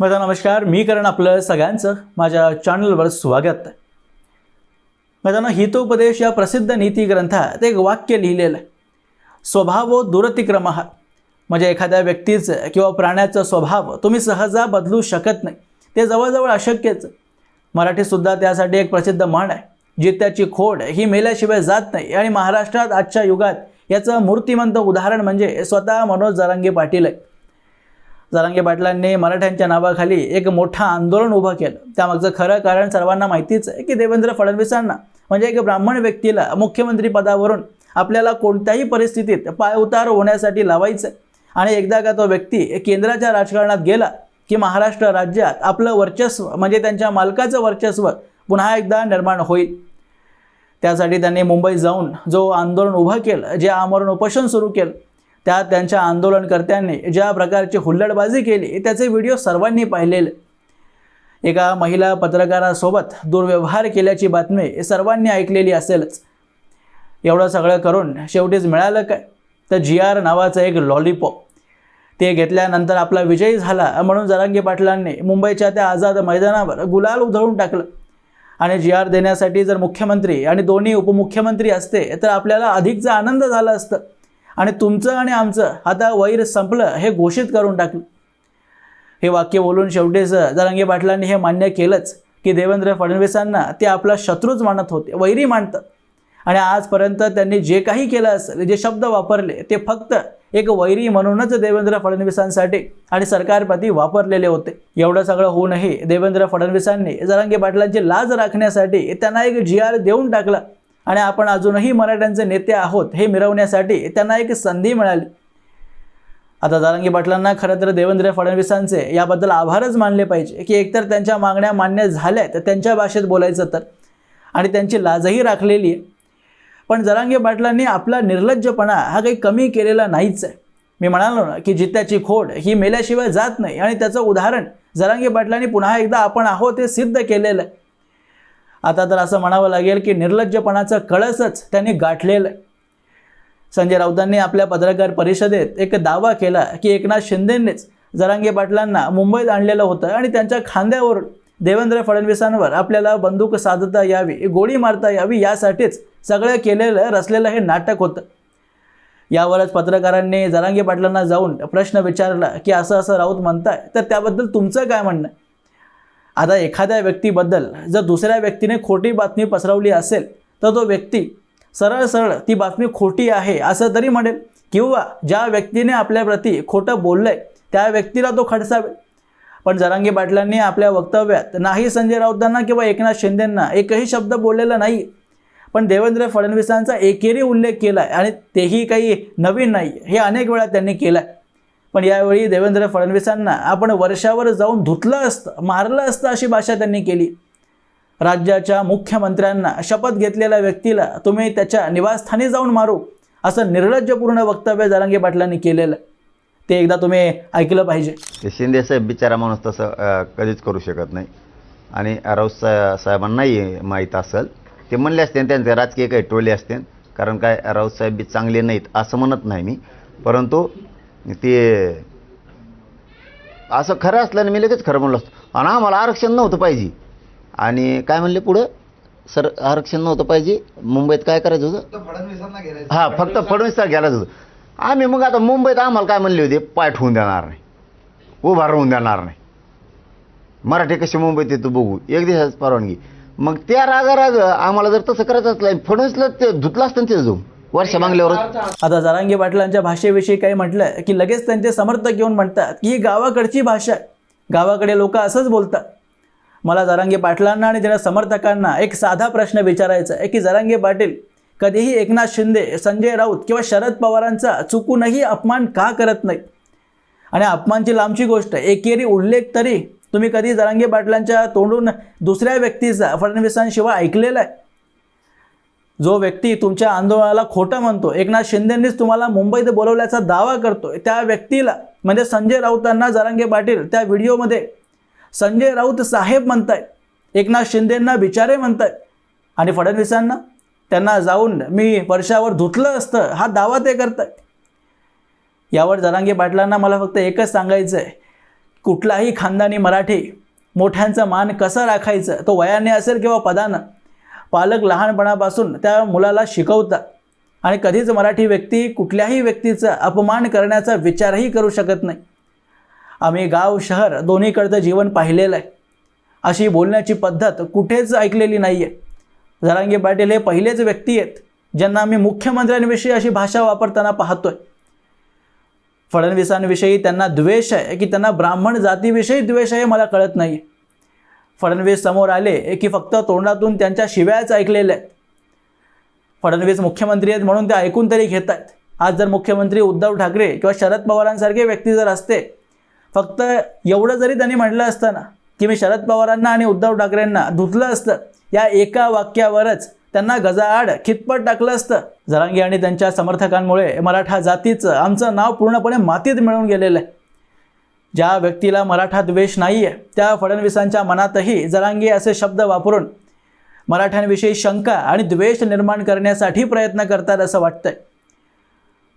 माझा नमस्कार मी करण आपलं सगळ्यांचं माझ्या चॅनलवर स्वागत. आहे हितोपदेश या प्रसिद्ध नीती ग्रंथात एक वाक्य लिहिलेलं आहे. स्वभावो दुरतिक्रम. म्हणजे एखाद्या व्यक्तीचं किंवा प्राण्याचा स्वभाव तुम्ही सहजा बदलू शकत नाही. ते जवळजवळ अशक्यच. मराठीसुद्धा त्यासाठी एक प्रसिद्ध म्हण आहे. जित्याची खोड ही मेल्याशिवाय जात नाही. आणि महाराष्ट्रात आजच्या युगात याचं मूर्तिमंत उदाहरण म्हणजे स्वतः मनोज जरांगे पाटील आहे. जरांगे पाटलांनी मराठ्यांच्या नावाखाली एक मोठं आंदोलन उभं केलं त्यामागचं खरं कारण सर्वांना माहितीच आहे की देवेंद्र फडणवीसांना म्हणजे एक ब्राह्मण व्यक्तीला मुख्यमंत्री पदावरून आपल्याला कोणत्याही परिस्थितीत पायउतार होण्यासाठी लावायचं आहे. आणि एकदा का तो व्यक्ती केंद्राच्या राजकारणात गेला की महाराष्ट्र राज्यात आपलं वर्चस्व म्हणजे त्यांच्या मालकाचं वर्चस्व पुन्हा एकदा निर्माण होईल त्यासाठी त्यांनी मुंबई जाऊन जो आंदोलन उभं केलं जे आमरण उपोषण सुरू केलं त्या त्यांच्या आंदोलनकर्त्यांनी ज्या प्रकारची हुल्लडबाजी केली त्याचे व्हिडिओ सर्वांनी पाहिलेले. एका महिला पत्रकारासोबत दुर्व्यवहार केल्याची बातमी सर्वांनी ऐकलेली असेलच. एवढं सगळं करून शेवटीच मिळालं काय? तर जी आर नावाचं एक लॉलीपॉप ते घेतल्यानंतर आपला विजयी झाला म्हणून जरांगी पाटलांनी मुंबईच्या त्या आझाद मैदानावर गुलाल उधळून टाकलं. आणि जी आर देण्यासाठी जर मुख्यमंत्री आणि दोन्ही उपमुख्यमंत्री असते तर आपल्याला अधिकचा आनंद झाला असतं. आणि तुमचं आणि आमचं आता वैर संपलं हे घोषित करून टाकलं. हे वाक्य बोलून शेवटीच जरांगे पाटलांनी हे मान्य केलंच की देवेंद्र फडणवीसांना ते आपला शत्रूच मानत होते वैरी मानतात आणि आजपर्यंत त्यांनी जे काही केलं असेल जे शब्द वापरले ते फक्त एक वैरी म्हणूनच देवेंद्र फडणवीसांसाठी आणि सरकारप्रती वापरलेले होते. एवढं सगळं होऊनही देवेंद्र फडणवीसांनी जरांगे पाटलांची लाज राखण्यासाठी त्यांना एक जी आर देऊन टाकला. आणि आपण अजूनही मराठ्यांचे नेते आहोत हे मिरवण्यासाठी त्यांना एक संधी मिळाली. आता जारंगी पाटलांना खरं तर देवेंद्र फडणवीसांचे याबद्दल आभारच मानले पाहिजे की एकतर त्यांच्या मागण्या मान्य झाल्या तर त्यांच्या भाषेत बोलायचं तर. आणि त्यांची लाजही राखलेली आहे. पण जरांगे पाटलांनी आपला निर्लज्जपणा हा काही कमी केलेला नाहीच आहे. मी म्हणालो ना की जित्याची खोड ही मेल्याशिवाय जात नाही. आणि त्याचं उदाहरण जरांगे पाटलांनी पुन्हा एकदा आपण आहोत हे सिद्ध केलेलं आहे. आता तर असं म्हणावं लागेल की निर्लज्जपणाचा कळसच त्यांनी गाठलेलं आहे संजय राऊतांनी आपल्या पत्रकार परिषदेत एक दावा केला की एकनाथ शिंदेंनीच जरांगे पाटलांना मुंबईत आणलेलं होतं आणि त्यांच्या खांद्यावरून देवेंद्र फडणवीसांवर आपल्याला बंदूक साधता यावी गोळी मारता यावी यासाठीच सगळं केलेलं रचलेलं हे नाटक होतं यावरच पत्रकारांनी जरांगे पाटलांना जाऊन प्रश्न विचारला की असं असं राऊत म्हणताय तर त्याबद्दल तुमचं काय म्हणणं आहे? आता एखाद्या व्यक्तीबद्दल जर दुसऱ्या व्यक्तीने खोटी बातमी पसरवली असेल तर तो व्यक्ती सरळ सरळ ती बातमी खोटी आहे असं तरी म्हणेल. किंवा ज्या व्यक्तीने आपल्याप्रती खोटं बोललं आहे त्या व्यक्तीला तो खडसावेल. पण जरांगी पाटलांनी आपल्या वक्तव्यात नाही संजय राऊतांना किंवा एकनाथ शिंदेंना एकही शब्द बोललेला नाही. पण देवेंद्र फडणवीसांचा एकेरी उल्लेख केला आहे आणि तेही काही नवीन नाही हे अनेक वेळा त्यांनी केलं आहे पण यावेळी देवेंद्र फडणवीसांना आपण वर्षावर जाऊन धुतलं असतं मारलं असतं अशी भाषा त्यांनी केली. राज्याच्या मुख्यमंत्र्यांना शपथ घेतलेल्या व्यक्तीला तुम्ही त्याच्या निवासस्थानी जाऊन मारू असं निर्लज्जपूर्ण वक्तव्य जरांगे पाटलांनी केलेलं. ते एकदा तुम्ही ऐकलं पाहिजे. शिंदे साहेब बिचारा माणूस तसं कधीच करू शकत नाही. आणि राऊत सा साहेबांनाही माहीत असेल ते म्हणले असते त्यांचे राजकीय काही टोले असते. कारण काय राऊत साहेब बी चांगले नाहीत असं म्हणत नाही मी. परंतु ते असं खरं असल्याने मी लगेच खरं म्हणलो असतो. आणि आम्हाला आरक्षण नव्हतं पाहिजे. आणि काय म्हणले पुढं? सर आरक्षण नव्हतं पाहिजे. मुंबईत काय करायचं होतं? हां फक्त फडणवीसला घ्यायलाच होतं. आम्ही मग आता मुंबईत आम्हाला काय म्हणले होते? पाय ठेवून देणार नाही. उभा राहून देणार नाही. मराठी कशी मुंबईत येतो बघू. एक दिवसाच परवानगी. मग त्या रागा राग आम्हाला जर तसं करायचं असलं फडणवीसला ते धुतलं असतं ना ते जाऊन. वर्ष बांगल्यावर आता जरांगे पाटलांच्या भाषेविषयी काही म्हटलं की लगेच त्यांचे समर्थक येऊन म्हणतात की ही गावाकडची भाषा आहे. गावाकडे लोक असंच बोलतात. मला जरांगे पाटलांना आणि त्यांच्या समर्थकांना एक साधा प्रश्न विचारायचा आहे की जरांगे पाटील कधीही एकनाथ शिंदे संजय राऊत किंवा शरद पवारांचा चुकूनही अपमान का करत नाही आणि अपमानची लांबची गोष्ट एकेरी उल्लेख तरी तुम्ही कधी जरांगे पाटलांच्या तोंडून दुसऱ्या व्यक्तीचा फडणवीसांशिवाय ऐकलेला आहे? जो व्यक्ती तुमच्या आंदोलनाला खोटं म्हणतो एकनाथ शिंदेंनीच तुम्हाला मुंबईत बोलवल्याचा दावा करतोय त्या व्यक्तीला म्हणजे संजय राऊतांना जरांगे पाटील त्या व्हिडिओमध्ये संजय राऊत साहेब म्हणतायत एकनाथ शिंदेंना बिचारे म्हणतायत. आणि फडणवीसांना? त्यांना जाऊन मी वर्षावर धुतलं असतं हा दावा ते करतायत. यावर जरांगे पाटलांना मला फक्त एकच सांगायचं आहे कुठलाही खानदानी मराठी मोठ्यांचा मान कसा राखायचं तो वयाने असेल किंवा पदानं पालक लहानपणापासून त्या मुलाला शिकवतात. आणि कधीच मराठी व्यक्ती कुठल्याही व्यक्तीचा अपमान करण्याचा विचारही करू शकत नाही. आम्ही गाव शहर दोन्हीकडचं जीवन पाहिलेलं आहे. अशी बोलण्याची पद्धत कुठेच ऐकलेली नाही आहे जरांगे पाटील हे पहिलेच व्यक्ती आहेत ज्यांना आम्ही मुख्यमंत्र्यांविषयी अशी भाषा वापरताना पाहतोय. फडणवीसांविषयी त्यांना द्वेष आहे की त्यांना ब्राह्मण जातीविषयी द्वेष आहे मला कळत नाही फडणवीस समोर आले की फक्त तोंडातून त्यांच्या शिव्याच ऐकलेल्या आहेत फडणवीस मुख्यमंत्री आहेत म्हणून ते ऐकून तरी घेत आहेत. आज जर मुख्यमंत्री उद्धव ठाकरे किंवा शरद पवारांसारखे व्यक्ती जर असते फक्त एवढं जरी त्यांनी म्हटलं असतं ना की मी शरद पवारांना आणि उद्धव ठाकरेंना धुतलं असतं या एका वाक्यावरच त्यांना गजाआड खितपट टाकलं असतं. जरांगी आणि त्यांच्या समर्थकांमुळे मराठा जातीचं आमचं नाव पूर्णपणे मातीत मिळून गेलेलं आहे. ज्या व्यक्तीला मराठा द्वेष नाही आहे त्या फडणवीसांच्या मनातही जरांगी असे शब्द वापरून मराठ्यांविषयी शंका आणि द्वेष निर्माण करण्यासाठी प्रयत्न करतात असं वाटतंय.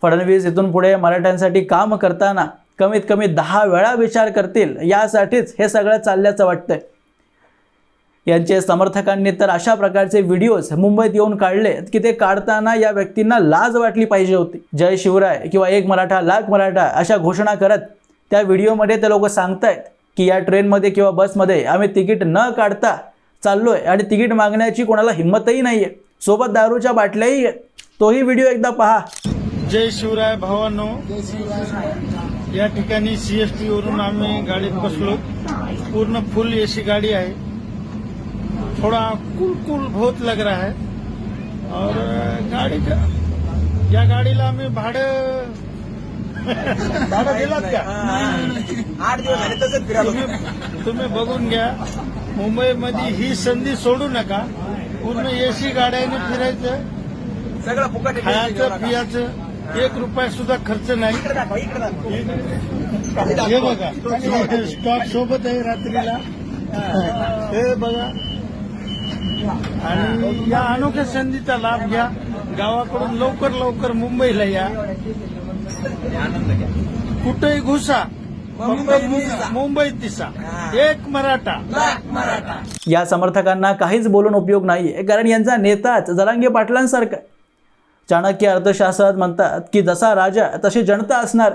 फडणवीस इथून पुढे मराठ्यांसाठी काम करताना कमीत कमी दहा वेळा विचार करतील यासाठीच हे सगळं चालल्याचं वाटतंय. यांचे समर्थकांनी तर अशा प्रकारचे व्हिडिओज मुंबईत येऊन काढले की ते काढताना या व्यक्तींना लाज वाटली पाहिजे होती. जय शिवराय किंवा एक मराठा लाख मराठा अशा घोषणा करत त्या व्हिडिओमध्ये ते लोक सांगतायत की या ट्रेनमध्ये किंवा बसमध्ये आम्ही तिकीट न काढता चाललोय आणि तिकीट मागण्याची कोणाला हिंमतही नाही आहे सोबत दारूच्या बाटल्याही आहेत. तोही व्हिडिओ एकदा पहा. जय शिवराय भावांनो. या ठिकाणी सीएसटी वरून आम्ही गाडीत बसलो. पूर्ण फुल एसी गाड़ी है थोड़ा कुल कुल बहुत लग रहा है. और गाड़ी का या गाडीला आम्ही भाडं भाडं दिलात का आठ दिवस झाले तसंच तुम्ही बघून घ्या. मुंबईमध्ये ही संधी सोडू नका. पूर्ण एसी गाड्याने फिरायचं. सगळं फुकट. खायचं पियाचं. एक रुपया सुद्धा खर्च नाही. हे बघा. स्टॉक सोबत आहे रात्रीला. हे बघा. आणि या अनोख्या संधीचा लाभ घ्या. गावाकडून लवकर लवकर मुंबईला या. कुठेही घुसा मुंबईत दिसा. एक मराठा. मराठा. या समर्थकांना काहीच बोलून उपयोग नाही. आहे कारण यांचा नेताच जरांगे पाटलांसारखा. चाणक्य अर्थशास्त्रात म्हणतात की जसा राजा तशी जनता असणार.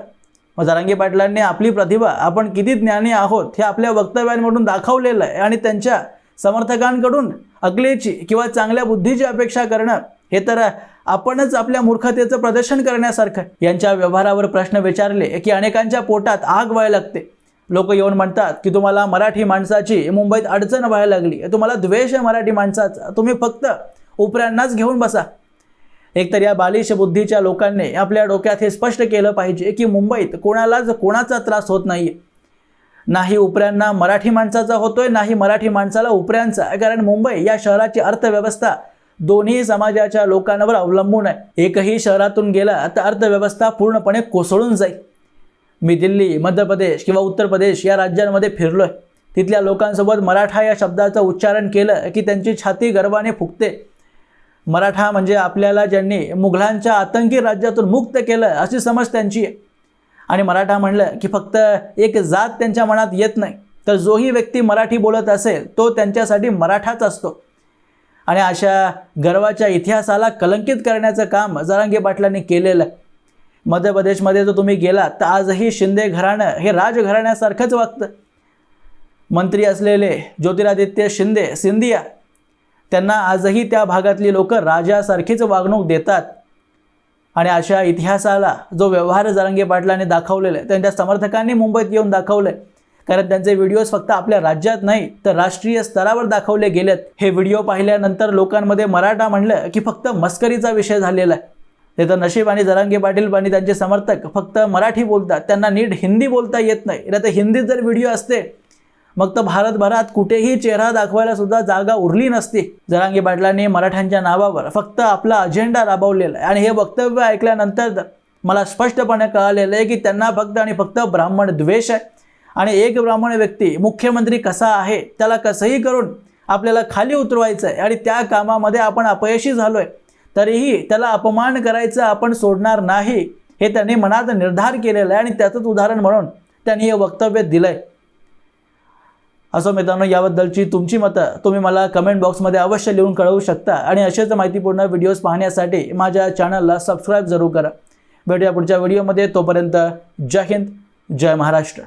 मग जरांगे पाटलांनी आपली प्रतिभा आपण किती ज्ञानी आहोत हे आपल्या वक्तव्यांमधून दाखवलेलं आहे आणि त्यांच्या समर्थकांकडून अकलेची किंवा चांगल्या बुद्धीची अपेक्षा करणं हे तर आपणच आपल्या मूर्खतेचं प्रदर्शन करण्यासारखं. यांच्या व्यवहारावर प्रश्न विचारले की अनेकांच्या पोटात आग व्हायला लागते. लोक येऊन म्हणतात की तुम्हाला मराठी माणसाची मुंबईत अडचण व्हायला लागली. तुम्हाला द्वेष आहे मराठी माणसाचा. तुम्ही फक्त उपऱ्यांनाच घेऊन बसा. एकतर या बालिश बुद्धीच्या लोकांनी आपल्या डोक्यात हे स्पष्ट केलं पाहिजे की मुंबईत कोणालाच कोणाचा त्रास होत नाही नाही उपऱ्यांना मराठी माणसाचा होतोय नाही मराठी माणसाला उपऱ्यांचा. कारण मुंबई या शहराची अर्थव्यवस्था दोन्ही समाजाच्या लोकांवर अवलंबून आहे. एकही शहरातून गेला तर अर्थव्यवस्था पूर्णपणे कोसळून जाईल. मी दिल्ली मध्य प्रदेश किंवा उत्तर प्रदेश या राज्यांमध्ये फिरलोय. तिथल्या लोकांसोबत मराठा या शब्दाचं उच्चारण केलं की त्यांची छाती गर्वाने फुगते. मराठा म्हणजे आपल्याला ज्यांनी मुघलांच्या आतंकी राज्यातून मुक्त केलं अशी समज त्यांची आहे. आणि मराठा म्हणलं की फक्त एक जात त्यांच्या मनात येत नाही. तर जोही व्यक्ती मराठी बोलत असेल तो त्यांच्यासाठी मराठाच असतो. आणि अशा गर्वाच्या इतिहासाला कलंकित करण्याचं काम जरांगे पाटलांनी केलेलं. आहे मध्य प्रदेशमध्ये जर तुम्ही गेलात तर आजही शिंदे घराणं हे राजघराण्यासारखंच वागतं. मंत्री असलेले ज्योतिरादित्य शिंदे सिंधिया त्यांना आजही त्या भागातली लोक राजासारखीच वागणूक देतात. आणि अशा इतिहासाला जो व्यवहार जरांगे पाटलांनी दाखवलेला आहे त्यांच्या समर्थकांनी मुंबईत येऊन दाखवलं आहे कारण त्यांचे व्हिडिओज फक्त आपल्या राज्यात नाही तर राष्ट्रीय स्तरावर दाखवले गेलेत. हे व्हिडिओ पाहिल्यानंतर लोकांमध्ये मराठा म्हणलं की फक्त मस्करीचा विषय झालेला आहे. ते तर नशीब आणि जरांगे पाटील आणि त्यांचे समर्थक फक्त मराठी बोलतात त्यांना नीट हिंदी बोलता येत नाही. तर हिंदीत जर व्हिडिओ असते मग तर भारतभरात कुठेही चेहरा दाखवायला सुद्धा जागा उरली नसती. जरांगे पाटलांनी मराठ्यांच्या नावावर फक्त आपला अजेंडा राबवलेला आहे. आणि हे वक्तव्य ऐकल्यानंतर मला स्पष्टपणे कळालेलं आहे की त्यांना फक्त आणि फक्त ब्राह्मण द्वेष आहे. आणि एक ब्राह्मण व्यक्ती मुख्यमंत्री कसा आहे त्याला कसंही करून आपल्याला खाली उतरवायचं आहे आणि त्या कामामध्ये आपण अपयशी झालो आहे तरीही त्याला अपमान करायचं आपण सोडणार नाही हे त्यांनी मनात निर्धार केलेलं आहे आणि त्याचंच उदाहरण म्हणून त्यांनी हे वक्तव्य दिलं आहे असं मित्रांनो याबद्दलची तुमची मतं तुम्ही मला कमेंट बॉक्समध्ये अवश्य लिहून कळवू शकता आणि असेच माहितीपूर्ण व्हिडिओज पाहण्यासाठी माझ्या चॅनलला सबस्क्राईब जरूर करा. भेटूया पुढच्या व्हिडिओमध्ये तोपर्यंत जय हिंद जय महाराष्ट्र.